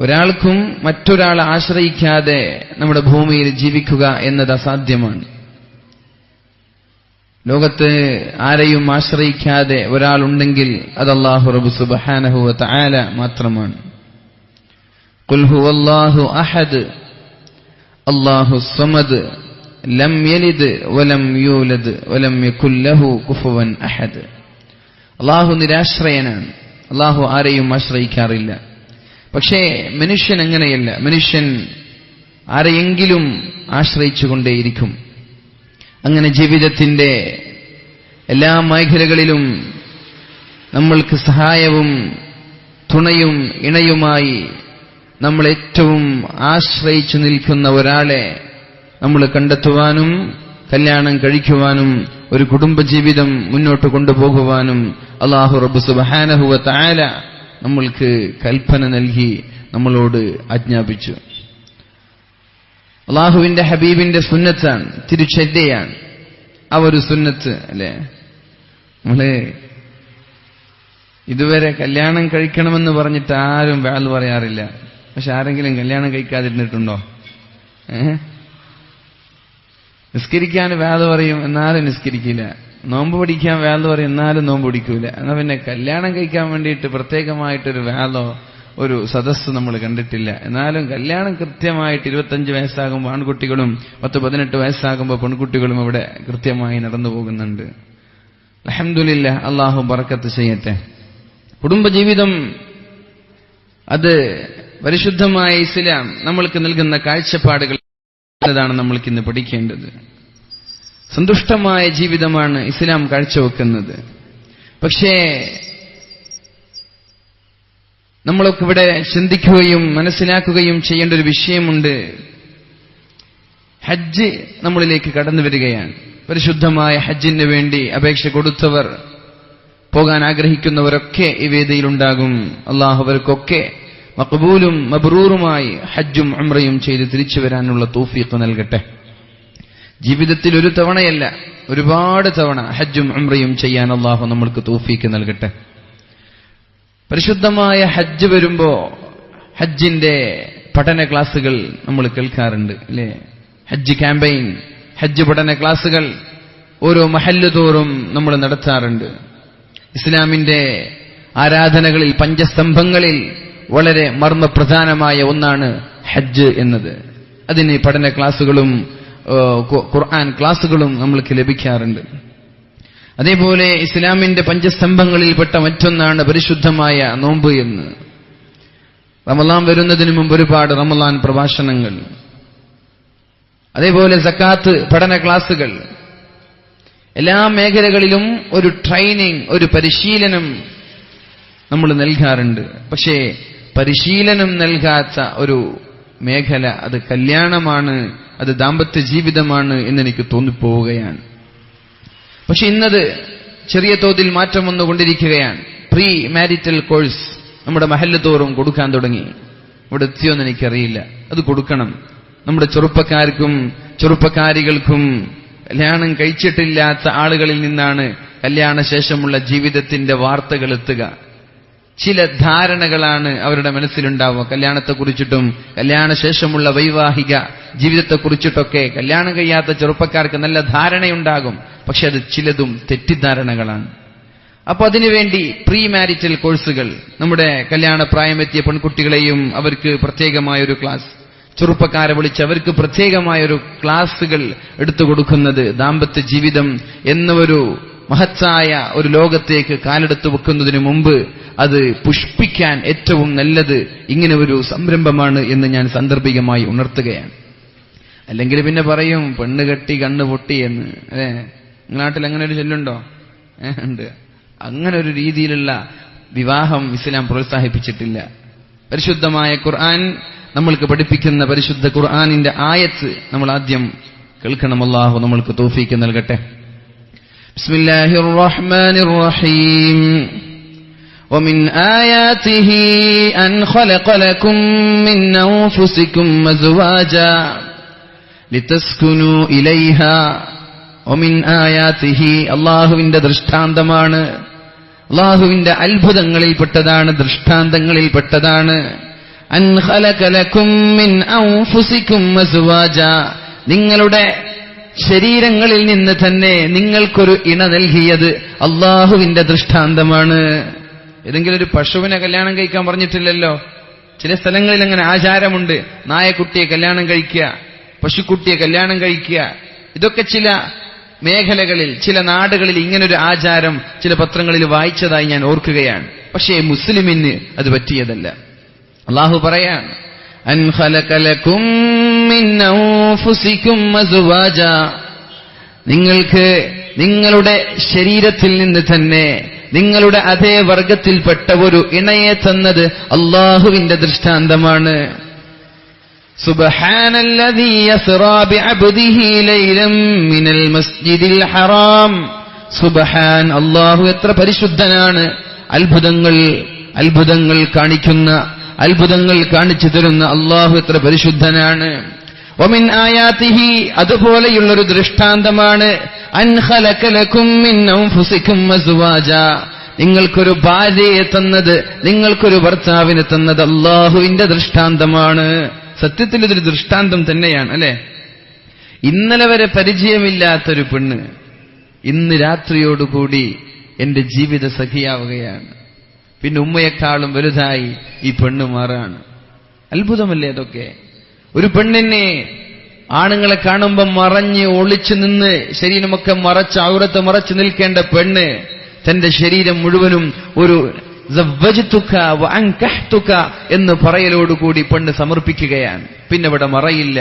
ഒരാൾക്കും മറ്റൊരാളെ ആശ്രയിക്കാതെ നമ്മുടെ ഭൂമിയിൽ ജീവിക്കുക എന്നത് അസാധ്യമാണ്. ലോകത്ത് ആരെയും ആശ്രയിക്കാതെ ഒരാളുണ്ടെങ്കിൽ അത് അള്ളാഹു റബു സുബാനഹു താല മാത്രമാണ്. കുൽഹു അള്ളാഹു അഹദ് അള്ളാഹു സമദ് ലം യലിദ് വലം യൂലദ് വലം യകുല്ലഹു കുഫുവൻ അഹദ്. അള്ളാഹു നിരാശ്രയനാണ്. അള്ളാഹു ആരെയും ആശ്രയിക്കാറില്ല. പക്ഷേ മനുഷ്യൻ അങ്ങനെയല്ല. മനുഷ്യൻ ആരെയെങ്കിലും ആശ്രയിച്ചുകൊണ്ടേയിരിക്കും. അങ്ങനെ ജീവിതത്തിന്റെ എല്ലാ മേഖലകളിലും നമ്മൾക്ക് സഹായവും തുണയും ഇണയുമായി നമ്മൾ ഏറ്റവും ആശ്രയിച്ചു നിൽക്കുന്ന ഒരാളെ നമ്മൾ കണ്ടെത്തുവാനും കല്യാണം കഴിക്കുവാനും ഒരു കുടുംബജീവിതം മുന്നോട്ട് കൊണ്ടുപോകുവാനും അള്ളാഹു റബ്ബു സുബാനഹുവ താല നമ്മൾക്ക് കൽപ്പന നൽകി നമ്മളോട് ആജ്ഞാപിച്ചു. അള്ളാഹുവിന്റെ ഹബീബിന്റെ സുന്നത്താണ് തിരുച്ചര്യയാണ് ആ ഒരു സുന്നത്ത് അല്ലെ? നമ്മൾ ഇതുവരെ കല്യാണം കഴിക്കണമെന്ന് പറഞ്ഞിട്ട് ആരും വേൾ പറയാറില്ല. പക്ഷെ ആരെങ്കിലും കല്യാണം കഴിക്കാതിരുന്നിട്ടുണ്ടോ? ഏഹ്? നിസ്കരിക്കാൻ വേദ പറയും എന്നാലും നിസ്കരിക്കില്ല. നോമ്പ് പിടിക്കാൻ വേലെന്ന് പറയും എന്നാലും നോമ്പ് പിടിക്കൂല. എന്നാ പിന്നെ കല്യാണം കഴിക്കാൻ വേണ്ടിയിട്ട് പ്രത്യേകമായിട്ടൊരു വേലോ ഒരു സദസ്സ് നമ്മൾ കണ്ടിട്ടില്ല. എന്നാലും കല്യാണം കൃത്യമായിട്ട് ഇരുപത്തഞ്ച് വയസ്സാകുമ്പോൾ ആൺകുട്ടികളും പത്ത് പതിനെട്ട് വയസ്സാകുമ്പോൾ പെൺകുട്ടികളും ഇവിടെ കൃത്യമായി നടന്നു പോകുന്നുണ്ട്. അലഹമില്ല അള്ളാഹു ബറക്കത്ത് ചെയ്യട്ടെ. കുടുംബജീവിതം അത് പരിശുദ്ധമായ ഇസ്ലാം നമ്മൾക്ക് നൽകുന്ന കാഴ്ചപ്പാടുകൾ ാണ് നമ്മൾക്ക് ഇന്ന് പഠിക്കേണ്ടത്. സന്തുഷ്ടമായ ജീവിതമാണ് ഇസ്ലാം കാഴ്ചവെക്കുന്നത്. പക്ഷേ നമ്മളൊക്കെ ഇവിടെ ചിന്തിക്കുകയും മനസ്സിലാക്കുകയും ചെയ്യേണ്ട ഒരു വിഷയമുണ്ട്. ഹജ്ജ് നമ്മളിലേക്ക് കടന്നു വരികയാണ്. പരിശുദ്ധമായ ഹജ്ജിന് വേണ്ടി അപേക്ഷ കൊടുത്തവർ പോകാൻ ആഗ്രഹിക്കുന്നവരൊക്കെ ഈ വേദിയിലുണ്ടാകും. അള്ളാഹുവർക്കൊക്കെ മക്ബൂലും മബ്രൂറുമായി ഹജ്ജും അമ്രയും ചെയ്ത് തിരിച്ചു വരാനുള്ള തൗഫീഖ് നൽകട്ടെ. ജീവിതത്തിൽ ഒരു തവണയല്ല ഒരുപാട് തവണ ഹജ്ജും ഉംറയും ചെയ്യാൻ അള്ളാഹു നമ്മൾക്ക് തൂഫീക്ക് നൽകട്ടെ. പരിശുദ്ധമായ ഹജ്ജ് വരുമ്പോ ഹജ്ജിന്റെ പഠന ക്ലാസ്സുകൾ നമ്മൾ കേൾക്കാറുണ്ട് അല്ലേ? ഹജ്ജ് ക്യാമ്പയിൻ ഹജ്ജ് പഠന ക്ലാസ്സുകൾ ഓരോ മഹല്ല് തോറും നമ്മൾ നടത്താറുണ്ട്. ഇസ്ലാമിന്റെ ആരാധനകളിൽ പഞ്ചസ്തംഭങ്ങളിൽ വളരെ മർമ്മപ്രധാനമായ ഒന്നാണ് ഹജ്ജ് എന്നത്. അതിന് പഠന ക്ലാസ്സുകളും ഖുർആൻ ക്ലാസ്സുകളും നമ്മൾക്ക് ലഭിക്കാറുണ്ട്. അതേപോലെ ഇസ്ലാമിന്റെ പഞ്ചസ്തംഭങ്ങളിൽപ്പെട്ട മറ്റൊന്നാണ് പരിശുദ്ധമായ നോമ്പ് എന്ന്. റമലാൻ വരുന്നതിന് മുമ്പ് ഒരുപാട് റമലാൻ പ്രഭാഷണങ്ങൾ. അതേപോലെ സക്കാത്ത് പഠന ക്ലാസുകൾ എല്ലാ മേഖലകളിലും ഒരു ട്രെയിനിങ് ഒരു പരിശീലനം നമ്മൾ നൽകാറുണ്ട്. പക്ഷേ പരിശീലനം നൽകാത്ത ഒരു മേഖല അത് കല്യാണമാണ് അത് ദാമ്പത്യ ജീവിതമാണ് എന്നെനിക്ക് തോന്നിപ്പോവുകയാണ്. പക്ഷെ ഇന്നത് ചെറിയ തോതിൽ മാറ്റം വന്നുകൊണ്ടിരിക്കുകയാണ്. പ്രീ മാരിറ്റൽ കോഴ്സ് നമ്മുടെ മഹല്ല് തോറും കൊടുക്കാൻ തുടങ്ങി. ഇവിടെ എത്തിയോന്ന് എനിക്കറിയില്ല. അത് കൊടുക്കണം. നമ്മുടെ ചെറുപ്പക്കാർക്കും ചെറുപ്പക്കാരികൾക്കും കല്യാണം കഴിച്ചിട്ടില്ലാത്ത ആളുകളിൽ നിന്നാണ് കല്യാണ ശേഷമുള്ള ജീവിതത്തിന്റെ വാർത്തകൾ എത്തുക. ചില ധാരണകളാണ് അവരുടെ മനസ്സിലുണ്ടാവുക. കല്യാണത്തെക്കുറിച്ചിട്ടും കല്യാണശേഷമുള്ള വൈവാഹിക ജീവിതത്തെക്കുറിച്ചിട്ടൊക്കെ കല്യാണം കഴിയാത്ത ചെറുപ്പക്കാർക്ക് നല്ല ധാരണയുണ്ടാകും. പക്ഷെ അത് ചിലതും തെറ്റിദ്ധാരണകളാണ്. അപ്പൊ അതിനുവേണ്ടി പ്രീ മാരിറ്റൽ കോഴ്സുകൾ നമ്മുടെ കല്യാണ പ്രായമെത്തിയ പെൺകുട്ടികളെയും അവർക്ക് പ്രത്യേകമായ ഒരു ക്ലാസ് ചെറുപ്പക്കാരെ വിളിച്ച് അവർക്ക് പ്രത്യേകമായ ഒരു ക്ലാസ്സുകൾ എടുത്തു കൊടുക്കുന്നത് ദാമ്പത്യ ജീവിതം എന്ന ഒരു മഹത്തായ ഒരു ലോകത്തേക്ക് കാലെടുത്ത് വെക്കുന്നതിന് മുമ്പ് അത് പുഷ്പിക്കാൻ ഏറ്റവും നല്ലത് ഇങ്ങനെ ഒരു സംരംഭമാണ് എന്ന് ഞാൻ സാന്ദർഭികമായി ഉണർത്തുകയാണ്. അല്ലെങ്കിൽ പിന്നെ പറയും പെണ്ണ് കെട്ടി കണ്ണ് പൊട്ടി എന്ന്. അല്ലേ? നാട്ടിൽ അങ്ങനെ ഒരു ചൊല്ലുണ്ടോ ഉണ്ട്. അങ്ങനെ ഒരു രീതിയിലുള്ള വിവാഹം ഇസ്ലാം പ്രോത്സാഹിപ്പിച്ചിട്ടില്ല. പരിശുദ്ധമായ ഖുർആൻ നമ്മൾക്ക് പഠിപ്പിക്കുന്ന പരിശുദ്ധ ഖുർആാനിന്റെ ആയത്ത് നമ്മൾ ആദ്യം കേൾക്കണം അള്ളാഹു നമ്മൾക്ക് തോഫീക്ക് നൽകട്ടെ. بسم الله الرحمن الرحيم ومن آياته أن خلق لكم من أنفسكم أزواجا لتسكنوا إليها ومن آياته അള്ളാഹുവിന്റെ ദൃഷ്ടാന്തമാണ് അള്ളാഹുവിന്റെ അത്ഭുതങ്ങളിൽപ്പെട്ടതാണ് ദൃഷ്ടാന്തങ്ങളിൽപ്പെട്ടതാണ് അൻ ഖലഖ ലക്കും മിൻ അൻഫുസികും അസ്വാജ നിങ്ങളുടെ ശരീരങ്ങളിൽ നിന്ന് തന്നെ നിങ്ങൾക്കൊരു ഇണ നൽകിയത് അള്ളാഹുവിന്റെ ദൃഷ്ടാന്തമാണ്. ഏതെങ്കിലും ഒരു പശുവിനെ കല്യാണം കഴിക്കാൻ പറഞ്ഞിട്ടില്ലല്ലോ? ചില സ്ഥലങ്ങളിൽ അങ്ങനെ ആചാരമുണ്ട്. നായക്കുട്ടിയെ കല്യാണം കഴിക്കുക പശുക്കുട്ടിയെ കല്യാണം കഴിക്കുക. ഇതൊക്കെ ചില മേഖലകളിൽ ചില നാടുകളിൽ ഇങ്ങനൊരു ആചാരം ചില പത്രങ്ങളിൽ വായിച്ചതായി ഞാൻ ഓർക്കുകയാണ്. പക്ഷേ മുസ്ലിമിന് അത് പറ്റിയതല്ല. അള്ളാഹു പറയാൻ അൻ ഖലഖ ലക്കും മിൻ അൻഫുസികും അസ്വാജ നിങ്ങൾക്ക് നിങ്ങളുടെ ശരീരത്തിൽ നിന്ന് തന്നെ നിങ്ങളുടെ അതേ വർഗത്തിൽപ്പെട്ട ഒരു ഇണയെ തന്നത് അള്ളാഹുവിന്റെ ദൃഷ്ടാന്തമാണ് سبحان الذي يسرى بعبده ليلا من المسجد الحرام സുബഹാൻ അള്ളാഹു എത്ര പരിശുദ്ധനാണ് അത്ഭുതങ്ങൾ അത്ഭുതങ്ങൾ കാണിക്കുന്ന അത്ഭുതങ്ങൾ കാണിച്ചു തരുന്ന അള്ളാഹു എത്ര പരിശുദ്ധനാണ് ഒമിൻ ആയാത്തിഹി അതുപോലെയുള്ളൊരു ദൃഷ്ടാന്തമാണ് അൻഹലക്കലക്കും നിങ്ങൾക്കൊരു ഭാര്യയെ തന്നത് നിങ്ങൾക്കൊരു ഭർത്താവിനെ തന്നത് അള്ളാഹുവിന്റെ ദൃഷ്ടാന്തമാണ്. സത്യത്തിൽ ഇതൊരു ദൃഷ്ടാന്തം തന്നെയാണ് അല്ലെ? ഇന്നലെ വരെ പരിചയമില്ലാത്തൊരു പെണ്ണ് ഇന്ന് രാത്രിയോടുകൂടി എന്റെ ജീവിത സഖിയാവുകയാണ്. പിന്നെ ഉമ്മയെക്കാളും വലുതായി ഈ പെണ്ണ് മാറാണ്. അത്ഭുതമല്ലേ അതൊക്കെ? ഒരു പെണ്ണിനെ ആണുങ്ങളെ കാണുമ്പോൾ മറഞ്ഞ് ഒളിച്ചു നിന്ന് ശരീരമൊക്കെ മറച്ച് ഔറത്ത് മറച്ച് നിൽക്കേണ്ട പെണ്ണ് തന്റെ ശരീരം മുഴുവനും ഒരു എന്ന് പറയലോടുകൂടി പെണ്ണ് സമർപ്പിക്കുകയാണ്. പിന്നെ ഇവിടെ മറയില്ല.